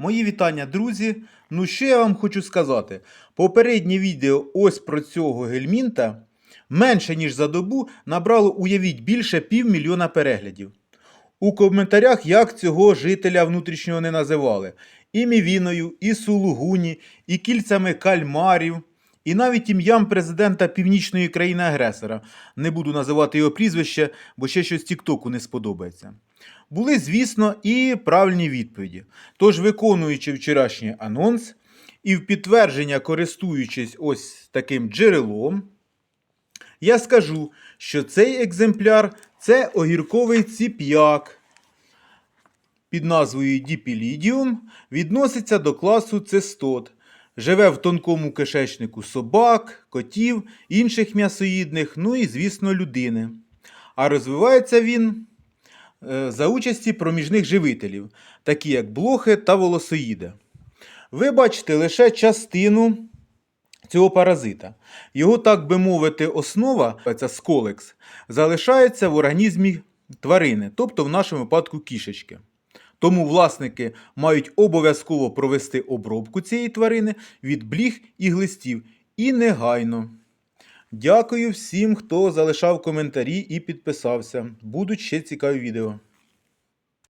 Мої вітання, друзі. Ну що я вам хочу сказати? Попереднє відео ось про цього гельмінта менше ніж за добу набрало, уявіть, більше півмільйона переглядів. У коментарях як цього жителя внутрішнього не називали. І мівіною, і сулугуні, і кільцями кальмарів, і навіть ім'ям президента північної країни-агресора. Не буду називати його прізвище, бо ще щось Тіктоку не сподобається. Були, звісно, і правильні відповіді. Тож, виконуючи вчорашній анонс і в підтвердження користуючись ось таким джерелом, я скажу, що цей екземпляр це огірковий ціп'як під назвою Діпілідіум, відноситься до класу цистот. Живе в тонкому кишечнику собак, котів, інших м'ясоїдних, ну і, звісно, людини. А розвивається він за участі проміжних живителів, такі як блохи та волосоїди. Ви бачите лише частину цього паразита. Його, так би мовити, основа, це сколекс, залишається в організмі тварини, тобто в нашому випадку кішечки. Тому власники мають обов'язково провести обробку цієї тварини від бліг і глистів і негайно. Дякую всім, хто залишав коментарі і підписався. Будуть ще цікаві відео.